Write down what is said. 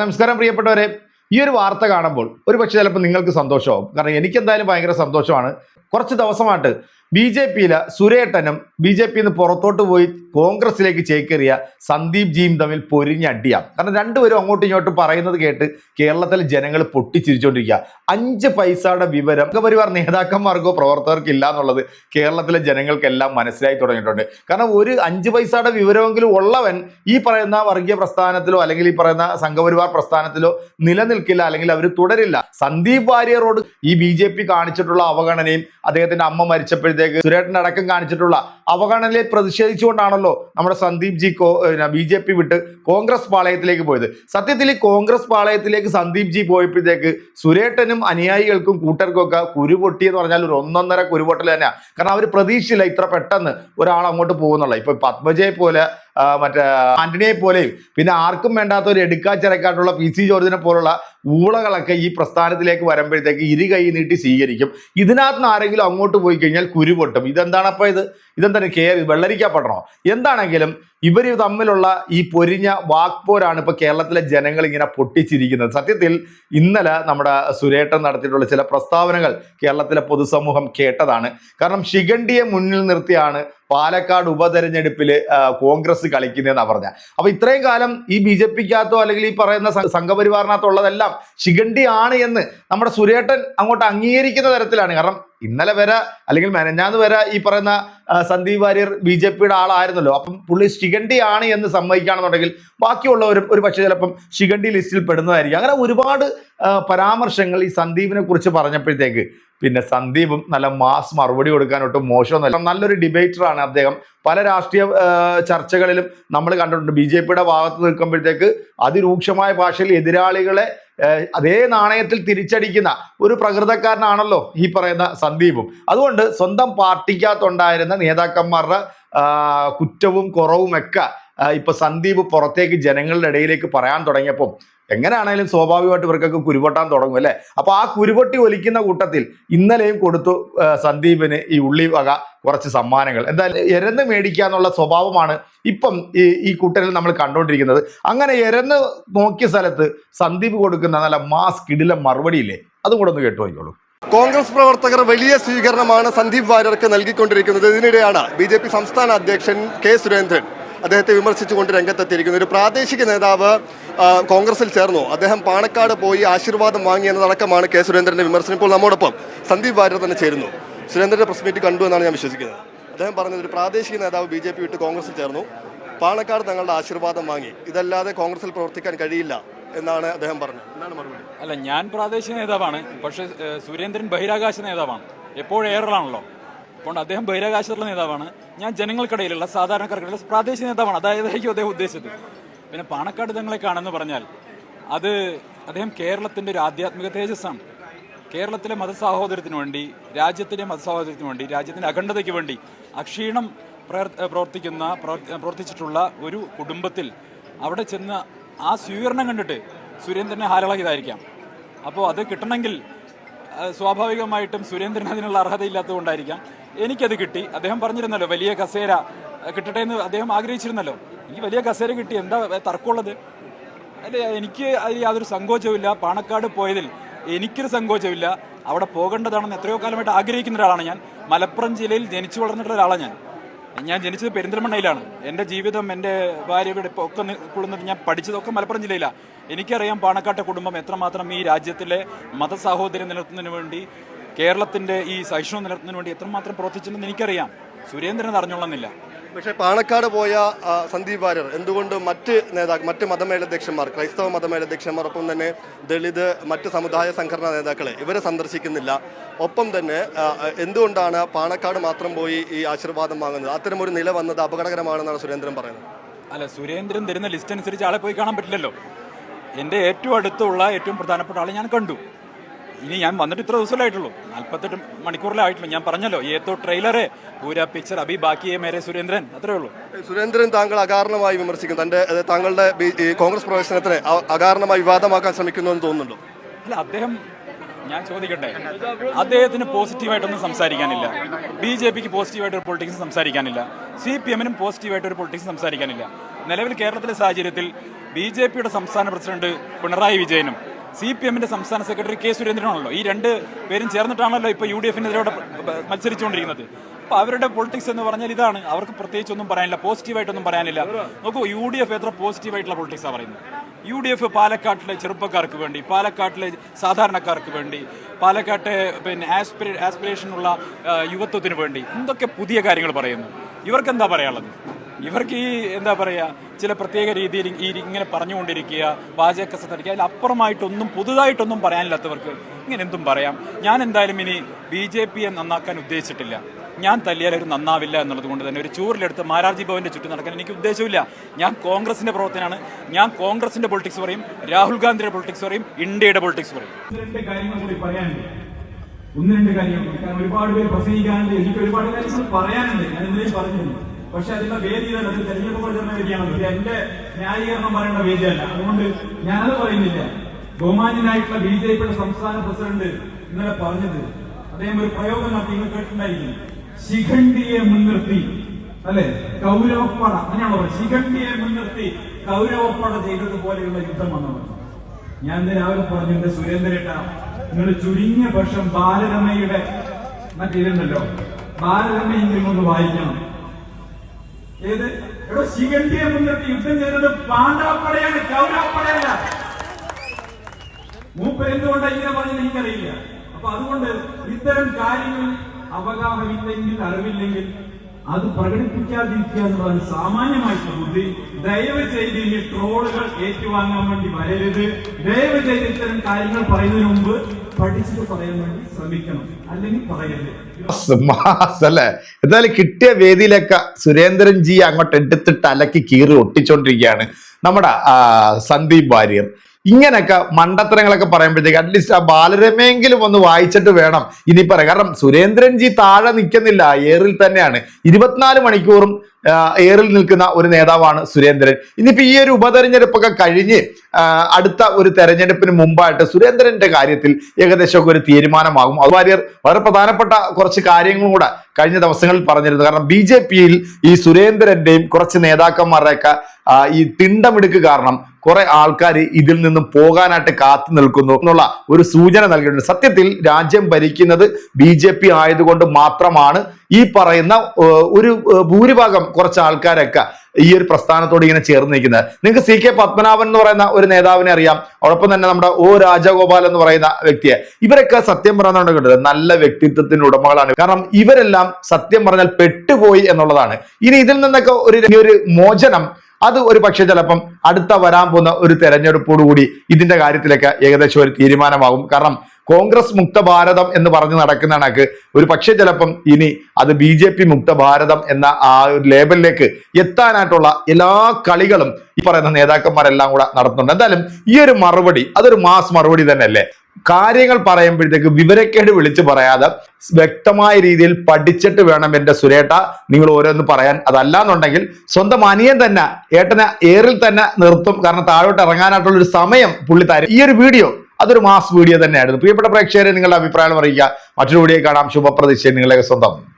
നമസ്കാരം പ്രിയപ്പെട്ടവരെ ഈ ഒരു വാർത്ത കാണുമ്പോൾ ഒരു പക്ഷേ ചിലപ്പോൾ നിങ്ങൾക്ക് സന്തോഷമാവും. കാരണം എനിക്കെന്തായാലും ഭയങ്കര സന്തോഷമാണ്. കുറച്ച് ദിവസമായിട്ട് ബി ജെ പിയിലെ സുരേട്ടനും ബി ജെ പിന്ന് പുറത്തോട്ട് പോയി കോൺഗ്രസിലേക്ക് ചേക്കേറിയ സന്ദീപ് ജിയും തമ്മിൽ പൊരിഞ്ഞടിയാണ് കാരണം രണ്ടുപേരും അങ്ങോട്ടും ഇങ്ങോട്ടും പറയുന്നത് കേട്ട് കേരളത്തിലെ ജനങ്ങൾ പൊട്ടിച്ചിരിച്ചുകൊണ്ടിരിക്കുക അഞ്ച് പൈസയുടെ വിവരം സംഘപരിവാർ നേതാക്കന്മാർക്കോ പ്രവർത്തകർക്കോ ഇല്ല എന്നുള്ളത് കേരളത്തിലെ ജനങ്ങൾക്കെല്ലാം മനസ്സിലായി തുടങ്ങിയിട്ടുണ്ട്. കാരണം ഒരു അഞ്ച് പൈസയുടെ വിവരമെങ്കിലും ഉള്ളവൻ ഈ പറയുന്ന വർഗീയ പ്രസ്ഥാനത്തിലോ അല്ലെങ്കിൽ ഈ പറയുന്ന സംഘപരിവാർ പ്രസ്ഥാനത്തിലോ നിലനിൽക്കില്ല അല്ലെങ്കിൽ അവർ തുടരില്ല. സന്ദീപ് വാര്യറോട് ഈ ബി കാണിച്ചിട്ടുള്ള അവഗണനയും അദ്ദേഹത്തിന്റെ അമ്മ മരിച്ചപ്പോഴത്തേക്ക് സുരേട്ടൻ അടക്കം കാണിച്ചിട്ടുള്ള അവഗണനയെ പ്രതിഷേധിച്ചുകൊണ്ടാണല്ലോ നമ്മുടെ Sandeep ji B J P വിട്ട് കോൺഗ്രസ് പാളയത്തിലേക്ക് പോയത്. സത്യത്തിൽ ഈ കോൺഗ്രസ് പാളയത്തിലേക്ക് സന്ദീപ് ജി പോയപ്പോഴത്തേക്ക് സുരേട്ടനും അനുയായികൾക്കും കൂട്ടർക്കും ഒക്കെ കുരുപൊട്ടി എന്ന് പറഞ്ഞാൽ ഒരു ഒന്നൊന്നര കുരുപൊട്ടൽ തന്നെയാണ് കാരണം അവർ പ്രതീക്ഷയില്ല ഇത്ര പെട്ടെന്ന് ഒരാൾ അങ്ങോട്ട് പോകുന്നുള്ള ഇപ്പൊ പത്മജയെ പോലെ മറ്റേ ആന്റണിയെ പോലെയും. പിന്നെ ആർക്കും വേണ്ടാത്ത ഒരു എടുക്കാച്ചിറക്കാട്ടുള്ള പി സി ജോർജിനെ പോലുള്ള ഊളകളൊക്കെ ഈ പ്രസ്ഥാനത്തിലേക്ക് വരുമ്പോഴത്തേക്ക് ഇരു കൈ നീട്ടി സ്വീകരിക്കും. ഇതിനകത്ത് നിന്ന് ആരെങ്കിലും അങ്ങോട്ട് പോയി കഴിഞ്ഞാൽ കുരുപൊട്ടും. ഇതെന്താണ് അപ്പോൾ ഇത്? ഇതെന്താണ് കേ വെള്ളരിക്കപ്പെടണോ എന്താണെങ്കിലും ഇവർ തമ്മിലുള്ള ഈ പൊരിഞ്ഞ വാക്പോരാണ് ഇപ്പോൾ കേരളത്തിലെ ജനങ്ങൾ ഇങ്ങനെ പൊട്ടിച്ചിരിക്കുന്നത്. സത്യത്തിൽ ഇന്നലെ നമ്മുടെ സുരേട്ടൻ നടത്തിയിട്ടുള്ള ചില പ്രസ്താവനകൾ കേരളത്തിലെ പൊതുസമൂഹം കേട്ടതാണ്. കാരണം ശിഖണ്ഡിയെ മുന്നിൽ നിർത്തിയാണ് പാലക്കാട് ഉപതെരഞ്ഞെടുപ്പിൽ കോൺഗ്രസ് കളിക്കുന്നതെന്നാണ് പറഞ്ഞ. അപ്പോൾ ഇത്രയും കാലം ഈ ബി ജെ പിക്കകത്തോ അല്ലെങ്കിൽ ഈ പറയുന്ന സംഘപരിവാറിനകത്തുള്ളതെല്ലാം ശിഖണ്ഡിയാണ് എന്ന് നമ്മുടെ സുരേട്ടൻ അങ്ങോട്ട് അംഗീകരിക്കുന്ന തരത്തിലാണ്. കാരണം ഇന്നലെ വരെ അല്ലെങ്കിൽ മെനഞ്ഞാന്ന് വരെ ഈ പറയുന്ന സന്ദീപ് വാര്യർ ബി ജെ പിയുടെ ആളായിരുന്നല്ലോ. അപ്പം പുള്ളി ശിഖണ്ഡിയാണ് എന്ന് സമ്മതിക്കുകയാണെന്നുണ്ടെങ്കിൽ ബാക്കിയുള്ളവരും ഒരു പക്ഷേ ചിലപ്പം ശിഖണ്ഡി ലിസ്റ്റിൽ പെടുന്നതായിരിക്കും. അങ്ങനെ ഒരുപാട് പരാമർശങ്ങൾ ഈ സന്ദീപിനെ കുറിച്ച് പറഞ്ഞപ്പോഴത്തേക്ക്. പിന്നെ സന്ദീപും നല്ല മാസ് മറുപടി കൊടുക്കാനൊട്ടും മോശമൊന്നുമല്ല. നല്ലൊരു ഡിബേറ്ററാണ് അദ്ദേഹം. പല രാഷ്ട്രീയ ചർച്ചകളിലും നമ്മൾ കണ്ടിട്ടുണ്ട്. ബി ജെ പിയുടെ ഭാഗത്ത് നിൽക്കുമ്പോഴത്തേക്ക് അതിരൂക്ഷമായ ഭാഷയിൽ എതിരാളികളെ അതേ നാണയത്തിൽ തിരിച്ചടിക്കുന്ന ഒരു പ്രകൃതക്കാരനാണല്ലോ ഈ പറയുന്ന സന്ദീപും. അതുകൊണ്ട് സ്വന്തം പാർട്ടിക്കകത്തുണ്ടായിരുന്ന നേതാക്കന്മാരുടെ കുറ്റവും കുറവും ഒക്കെ ആ, ഇപ്പൊ സന്ദീപ് പുറത്തേക്ക് ജനങ്ങളുടെ ഇടയിലേക്ക് പറയാൻ തുടങ്ങിയപ്പോൾ എങ്ങനെയാണെങ്കിലും സ്വാഭാവികമായിട്ട് ഇവർക്കൊക്കെ കുരുപൊട്ടാൻ തുടങ്ങും അല്ലേ? അപ്പൊ ആ കുരുപൊട്ടി ഒലിക്കുന്ന കൂട്ടത്തിൽ ഇന്നലെയും കൊടുത്തു സന്ദീപിന് ഈ ഉള്ളി വക കുറച്ച് സമ്മാനങ്ങൾ. എന്തായാലും എരന്ന് മേടിക്കുക എന്നുള്ള സ്വഭാവമാണ് ഇപ്പം ഈ ഈ കൂട്ടരിൽ നമ്മൾ കണ്ടുകൊണ്ടിരിക്കുന്നത്. അങ്ങനെ എരന്ന് നോക്കിയ സ്ഥലത്ത് സന്ദീപ് കൊടുക്കുന്ന നല്ല മാസ് കിടില മറുപടിയില്ലേ? അതും കൂടെ ഒന്ന് കേട്ടു കോൺഗ്രസ് പ്രവർത്തകർ വലിയ സ്വീകരണമാണ് സന്ദീപ് വാര്യർക്ക് നൽകിക്കൊണ്ടിരിക്കുന്നത്. ഇതിനിടെയാണ് ബി സംസ്ഥാന അധ്യക്ഷൻ കെ സുരേന്ദ്രൻ അദ്ദേഹത്തെ വിമർശിച്ചുകൊണ്ട് രംഗത്തെത്തിയിരിക്കുന്നു. ഒരു പ്രാദേശിക നേതാവ് കോൺഗ്രസിൽ ചേർന്നു. അദ്ദേഹം പാണക്കാട് പോയി ആശീർവാദം വാങ്ങി എന്നതടക്കമാണ് കെ സുരേന്ദ്രന്റെ വിമർശനം. ഇപ്പോൾ നമ്മോടൊപ്പം സന്ദീപ് വാര്യർ തന്നെ ചേരുന്നു. സുരേന്ദ്രന്റെ പ്രസ് മീറ്റ് കണ്ടു എന്നാണ് ഞാൻ വിശ്വസിക്കുന്നത്. അദ്ദേഹം പറഞ്ഞത് ഒരു പ്രാദേശിക നേതാവ് ബി ജെ പി വിട്ട് കോൺഗ്രസിൽ ചേർന്നു. പാണക്കാട് തങ്ങളുടെ ആശീർവാദം വാങ്ങി. ഇതല്ലാതെ കോൺഗ്രസിൽ പ്രവർത്തിക്കാൻ കഴിയില്ല എന്നാണ് അദ്ദേഹം പറഞ്ഞത്. എന്താണ് മറുപടി? അല്ല ഞാൻ പ്രാദേശിക നേതാവാണ്. പക്ഷേ സുരേന്ദ്രൻ ബഹിരാകാശ നേതാവാണ്. എപ്പോഴും എയറിലാണല്ലോ അതുകൊണ്ട് അദ്ദേഹം ബഹിരാകാശത്തുള്ള നേതാവാണ്. ഞാൻ ജനങ്ങൾക്കിടയിലുള്ള സാധാരണക്കാർക്കിടയിലുള്ള പ്രാദേശിക നേതാവാണ്. അതായതായിരിക്കും അദ്ദേഹം ഉദ്ദേശിച്ചത്. പിന്നെ പാണക്കാട് തങ്ങളെ കാണുമെന്ന് പറഞ്ഞാൽ അത് അദ്ദേഹം കേരളത്തിന്റെ ഒരു ആധ്യാത്മിക തേജസ്സാണ്. കേരളത്തിലെ മതസാഹോദര്യത്തിന് വേണ്ടി രാജ്യത്തിന്റെ മതസാഹോദര്യത്തിന് വേണ്ടി രാജ്യത്തിന്റെ അഖണ്ഡതയ്ക്ക് വേണ്ടി അക്ഷീണം പ്രവർത്തിക്കുന്ന പ്രവർത്തിച്ചിട്ടുള്ള ഒരു കുടുംബത്തിൽ അവിടെ ചെന്ന് ആ സ്വീകരണം കണ്ടിട്ട് സുരേന്ദ്രനെ ഹാരളാക്കിയതായിരിക്കാം. അപ്പോൾ അത് കിട്ടണമെങ്കിൽ സ്വാഭാവികമായിട്ടും സുരേന്ദ്രൻ അതിനുള്ള അർഹതയില്ലാത്തതുകൊണ്ടായിരിക്കാം. എനിക്കത് കിട്ടി. അദ്ദേഹം പറഞ്ഞിരുന്നല്ലോ വലിയ കസേര കിട്ടട്ടെ എന്ന് അദ്ദേഹം ആഗ്രഹിച്ചിരുന്നല്ലോ. എനിക്ക് വലിയ കസേര കിട്ടി. എന്താ തർക്കമുള്ളത്? അല്ല എനിക്ക് അതിൽ യാതൊരു സങ്കോചവുമില്ല. പാണക്കാട് പോയതിൽ എനിക്കൊരു സങ്കോചമില്ല അവിടെ പോകേണ്ടതാണെന്ന് എത്രയോ കാലമായിട്ട് ആഗ്രഹിക്കുന്ന ഒരാളാണ് ഞാൻ. മലപ്പുറം ജില്ലയിൽ ജനിച്ചു വളർന്നിട്ടുള്ള ഒരാളാണ് ഞാൻ. ഞാൻ ജനിച്ചത് പെരിന്തൽമണ്ണയിലാണ്. എന്റെ ജീവിതം എന്റെ ഭാര്യയുടെ ഒക്കെ കൊള്ളുന്നത് ഞാൻ പഠിച്ചതൊക്കെ മലപ്പുറം ജില്ലയിലാണ് എനിക്കറിയാം പാണക്കാട്ടെ കുടുംബം എത്രമാത്രം ഈ രാജ്യത്തിലെ മതസാഹോദര്യം നിലനിർത്തുന്നതിന് വേണ്ടി കേരളത്തിന്റെ ഈ സഹിഷ്ണു നിലനിർത്തുന്നതിന് വേണ്ടി എത്രമാത്രം പ്രവർത്തിച്ചിട്ടുണ്ടെന്ന് എനിക്കറിയാം. സുരേന്ദ്രൻ അറിഞ്ഞോളന്നില്ല പക്ഷേ പാണക്കാട് പോയ സന്ദീപ് വാര്യർ എന്തുകൊണ്ട് മറ്റ് നേതാക്കൾ മറ്റ് മതമേലധ്യക്ഷന്മാർ ക്രൈസ്തവ മതമേലധ്യക്ഷന്മാർ ഒപ്പം തന്നെ ദളിത് മറ്റ് സമുദായ സംഘടനാ നേതാക്കളെ ഇവരെ സന്ദർശിക്കുന്നില്ല. ഒപ്പം തന്നെ എന്തുകൊണ്ടാണ് പാണക്കാട് മാത്രം പോയി ഈ ആശീർവാദം വാങ്ങുന്നത്? അത്തരമൊരു നില വന്നത് അപകടകരമാണെന്നാണ് സുരേന്ദ്രൻ പറയുന്നത്. അല്ല സുരേന്ദ്രൻ തരുന്ന ലിസ്റ്റ് അനുസരിച്ച് ആളെ പോയി കാണാൻ പറ്റില്ലല്ലോ. എന്റെ ഏറ്റവും അടുത്തുള്ള ഏറ്റവും പ്രധാനപ്പെട്ട ആളെ ഞാൻ കണ്ടു. ഇനി ഞാൻ വന്നിട്ട് ഇത്ര ദിവസമല്ലായിട്ടുള്ളൂ. നാൽപ്പത്തെട്ട് മണിക്കൂറിലായിട്ടുള്ളൂ ഞാൻ പറഞ്ഞല്ലോ ഏതോ ട്രെയിലറെ. പൂര പിക്ചർ അഭി ബാക്കിയെ മേരെ സുരേന്ദ്രൻ. അത്രേ ഉള്ളൂ. സുരേന്ദ്രൻ താങ്കൾ അകാരണമായി വിമർശിക്കും. തന്റെ താങ്കളുടെ കോൺഗ്രസ് പ്രവേശനത്തിന് അകാരണമായി വിവാദമാക്കാൻ ശ്രമിക്കുന്നു എന്ന് തോന്നുന്നുണ്ടോ? അല്ല അദ്ദേഹം ഞാൻ ചോദിക്കട്ടെ. അദ്ദേഹത്തിന് പോസിറ്റീവായിട്ടൊന്നും സംസാരിക്കാനില്ല. ബി ജെ പിക്ക് പോസിറ്റീവായിട്ട് ഒരു പൊളിറ്റിക്സ് സംസാരിക്കാനില്ല. സി പി എമ്മിനും പോസിറ്റീവായിട്ട് ഒരു പൊളിറ്റിക്സ് സംസാരിക്കാനില്ല. നിലവിൽ കേരളത്തിലെ സാഹചര്യത്തിൽ ബി ജെ പിയുടെ സംസ്ഥാന പ്രസിഡന്റ് പിണറായി വിജയനും സി പി എമ്മിന്റെ സംസ്ഥാന സെക്രട്ടറി കെ സുരേന്ദ്രനാണല്ലോ. ഈ രണ്ട് പേരും ചേർന്നിട്ടാണല്ലോ ഇപ്പൊ യു ഡി എഫിനെതിരോടെ മത്സരിച്ചുകൊണ്ടിരിക്കുന്നത്. അപ്പൊ അവരുടെ പൊളിറ്റിക്സ് എന്ന് പറഞ്ഞാൽ ഇതാണ്. അവർക്ക് പ്രത്യേകിച്ച് ഒന്നും പറയാനില്ല. പോസിറ്റീവായിട്ടൊന്നും പറയാനില്ല. നോക്കൂ യു ഡി എഫ് എത്ര പോസിറ്റീവായിട്ടുള്ള പൊളിറ്റിക്സാണ് പറയുന്നത്. യു ഡി എഫ് പാലക്കാട്ടിലെ ചെറുപ്പക്കാർക്ക് വേണ്ടി പാലക്കാട്ടിലെ സാധാരണക്കാർക്ക് വേണ്ടി പാലക്കാട്ടെ പിന്നെ ആസ്പിരേ ആസ്പിറേഷനുള്ള യുവത്വത്തിന് വേണ്ടി എന്തൊക്കെ പുതിയ കാര്യങ്ങൾ പറയുന്നു? ഇവർക്ക് എന്താ പറയാനുള്ളത്? ഇവർക്ക് ഈ എന്താ പറയുക ചില പ്രത്യേക രീതിയിൽ ഈ ഇങ്ങനെ പറഞ്ഞുകൊണ്ടിരിക്കുക വാചക സംസാരിക്കുക അതിൽ അപ്പുറമായിട്ടൊന്നും പുതുതായിട്ടൊന്നും പറയാനില്ലാത്തവർക്ക് ഇങ്ങനെ എന്തും പറയാം. ഞാൻ എന്തായാലും ഇനി ബി ജെ പിയെ നന്നാക്കാൻ ഉദ്ദേശിച്ചിട്ടില്ല. ഞാൻ തല്ലിയാൽ ഒരു നന്നാവില്ല എന്നുള്ളത് കൊണ്ട് തന്നെ ഒരു ചൂറിലെടുത്ത് മാരാർജി ഭവന്റെ ചുറ്റും നടക്കാൻ എനിക്ക് ഉദ്ദേശമില്ല ഞാൻ കോൺഗ്രസിന്റെ പ്രവർത്തനമാണ് ഞാൻ കോൺഗ്രസിന്റെ പൊളിറ്റിക്സ് പറയും രാഹുൽ ഗാന്ധിയുടെ പൊളിറ്റിക്സ് പറയും ഇന്ത്യയുടെ പൊളിറ്റിക്സ് പറയും. ഒന്ന് രണ്ട് കാര്യങ്ങൾ. ഒരുപാട് പേര് പ്രസംഗിക്കാനുണ്ട് എനിക്ക് ഒരുപാട് കാര്യങ്ങൾ പറയാനുണ്ട്. ഞാൻ ഇന്നലെയും പറഞ്ഞിരുന്നു. പക്ഷെ അതിന്റെ വേദി അതിൽ അത് തെരഞ്ഞെടുപ്പ് പ്രചരണ വേദിയാണ് ഇത് എന്റെ ന്യായീകരണം പറയേണ്ട വേദിയല്ല. അതുകൊണ്ട് ഞാനത് പറയുന്നില്ല. ബഹുമാന്യനായിട്ടുള്ള ബി ജെ പിയുടെ സംസ്ഥാന പ്രസിഡന്റ് ഇന്നലെ പറഞ്ഞത് അദ്ദേഹം ഒരു പ്രയോഗം നടത്തി നിങ്ങൾ കേട്ടിട്ടുണ്ടായിരിക്കും. ശിഖണ്ഡിയെ മുൻനിർത്തി അല്ലെ? കൗരവപ്പട. അങ്ങനെയാണോ ശിഖണ്ഡിയെ മുൻനിർത്തി കൗരവപ്പട ചെയ്തതുപോലെയുള്ള യുദ്ധം വന്നവർ ഞാൻ രാവിലെ പറഞ്ഞു എന്റെ സുരേന്ദ്രേട്ട നിങ്ങൾ ചുരുങ്ങിയ പക്ഷം ബാലരമയുടെ മറ്റേതുണ്ടല്ലോ ബാലരമയെങ്കിലും ഒന്ന് വായിക്കണം. ഏത്? ഇവിടെ ശിഖണ്ഡിയെ മുന്നിട്ട് യുദ്ധം ചെയ്തത് പാണ്ഡവപ്പടയാണ് കൗരവപ്പടയല്ല മൂപ്പർ എന്തുകൊണ്ടാണ് ഇങ്ങനെ പറഞ്ഞത് എനിക്കറിയില്ല. അപ്പൊ അതുകൊണ്ട് ഇത്തരം കാര്യങ്ങൾ അവഗാഹമില്ലെങ്കിൽ അറിവില്ലെങ്കിൽ അത് പ്രകടിപ്പിക്കാതിരിക്കുക എന്നുള്ളതാണ് സാമാന്യമായിട്ടുള്ള ബുദ്ധി ദയവ് ചെയ്ത് ഇനി ട്രോളുകൾ ഏറ്റുവാങ്ങാൻ വേണ്ടി വരരുത്. ദയവ് ചെയ്ത് ഇത്തരം കാര്യങ്ങൾ പറയുന്നതിന് മുമ്പ് പഠിച്ചിട്ട് പറയാൻ വേണ്ടി ശ്രമിക്കണം. അല്ലെങ്കിൽ പറയരുത്. അല്ലേ എന്തായാലും കിട്ടിയ വേദിയിലൊക്കെ സുരേന്ദ്രൻ ജി അങ്ങോട്ട് എടുത്തിട്ട് അലക്കി കീറി ഒട്ടിച്ചോണ്ടിരിക്കുകയാണ് നമ്മുടെ സന്ദീപ് വാര്യർ. ഇങ്ങനൊക്കെ മണ്ടത്തരങ്ങളൊക്കെ പറയുമ്പോഴത്തേക്ക് അറ്റ്ലീസ്റ്റ് ആ ബാലരമയെങ്കിലും ഒന്ന് വായിച്ചിട്ട് വേണം. ഇനി പറയാം. കാരണം സുരേന്ദ്രൻജി താഴെ നിൽക്കുന്നില്ല. ഏറിൽ തന്നെയാണ്. ഇരുപത്തിനാല് മണിക്കൂറും ഏറിൽ നിൽക്കുന്ന ഒരു നേതാവാണ് സുരേന്ദ്രൻ. ഇനിയിപ്പോ ഈ ഒരു ഉപതെരഞ്ഞെടുപ്പൊക്കെ കഴിഞ്ഞ് അടുത്ത ഒരു തെരഞ്ഞെടുപ്പിന് മുമ്പായിട്ട് സുരേന്ദ്രന്റെ കാര്യത്തിൽ ഏകദേശമൊക്കെ ഒരു തീരുമാനമാകും. അത് വാര്യർ വളരെ പ്രധാനപ്പെട്ട കുറച്ച് കാര്യങ്ങളും കൂടെ കഴിഞ്ഞ ദിവസങ്ങളിൽ പറഞ്ഞിരുന്നു. കാരണം ബി ജെ പിയിൽ ഈ സുരേന്ദ്രന്റെയും കുറച്ച് നേതാക്കന്മാരുടെയൊക്കെ ഈ തിണ്ടമിടുക്ക് കാരണം കുറെ ആൾക്കാർ ഇതിൽ നിന്നും പോകാനായിട്ട് കാത്തു നിൽക്കുന്നു എന്നുള്ള ഒരു സൂചന നൽകിയിട്ടുണ്ട്. സത്യത്തിൽ രാജ്യം ഭരിക്കുന്നത് ബി ജെ പി ആയതുകൊണ്ട് മാത്രമാണ് ഈ പറയുന്ന ഒരു ഭൂരിഭാഗം കുറച്ച് ആൾക്കാരൊക്കെ ഈ ഒരു പ്രസ്ഥാനത്തോട് ഇങ്ങനെ ചേർന്ന് നിൽക്കുന്നത്. നിങ്ങൾക്ക് സി കെ പത്മനാഭൻ എന്ന് പറയുന്ന ഒരു നേതാവിനെ അറിയാം. അതോടൊപ്പം തന്നെ നമ്മുടെ ഒ രാജഗോപാൽ എന്ന് പറയുന്ന വ്യക്തിയെ. ഇവരൊക്കെ സത്യം പറയുന്നുണ്ടെങ്കിൽ നല്ല വ്യക്തിത്വത്തിന് ഉടമകളാണ്. കാരണം ഇവരെല്ലാം സത്യം പറഞ്ഞാൽ പെട്ടുപോയി എന്നുള്ളതാണ്. ഇനി ഇതിൽ നിന്നൊക്കെ ഒരു ഒരു മോചനം അത് ഒരു പക്ഷേ ചിലപ്പം അടുത്ത വരാൻ പോകുന്ന ഒരു തെരഞ്ഞെടുപ്പോടുകൂടി ഇതിന്റെ കാര്യത്തിലൊക്കെ ഏകദേശം ഒരു തീരുമാനമാകും. കാരണം കോൺഗ്രസ് മുക്ത ഭാരതം എന്ന് പറഞ്ഞ് നടക്കുന്ന കണക്ക് ഒരു പക്ഷേ ചിലപ്പം ഇനി അത് ബി ജെ പി മുക്ത ഭാരതം എന്ന ആ ഒരു ലേബലിലേക്ക് എത്താനായിട്ടുള്ള എല്ലാ കളികളും ഈ പറയുന്ന നേതാക്കന്മാരെല്ലാം കൂടെ നടത്തുന്നുണ്ട്. എന്തായാലും ഈ ഒരു മറുപടി അതൊരു മാസ് മറുപടി തന്നെയല്ലേ? കാര്യങ്ങൾ പറയുമ്പോഴത്തേക്ക് വിവരക്കേട് വിളിച്ചു പറയാതെ വ്യക്തമായ രീതിയിൽ പഠിച്ചിട്ട് വേണം എന്റെ സുരേട്ട നിങ്ങൾ ഓരോന്ന് പറയാൻ. അതല്ലാന്നുണ്ടെങ്കിൽ സ്വന്തം അനിയൻ തന്നെ ഏട്ടനെ ഏറിൽ തന്നെ നിർത്തും. കാരണം താഴോട്ട് ഇറങ്ങാനായിട്ടുള്ള ഒരു സമയം പുള്ളി തരും. ഈ ഒരു വീഡിയോ അതൊരു മാസ് വീഡിയോ തന്നെയായിരുന്നു. പ്രിയപ്പെട്ട പ്രേക്ഷകരെ നിങ്ങളുടെ അഭിപ്രായം അറിയിക്കുക. മറ്റൊരു വീഡിയോ കാണാം. ശുഭപ്രതീക്ഷ. നിങ്ങളെ സ്വന്തം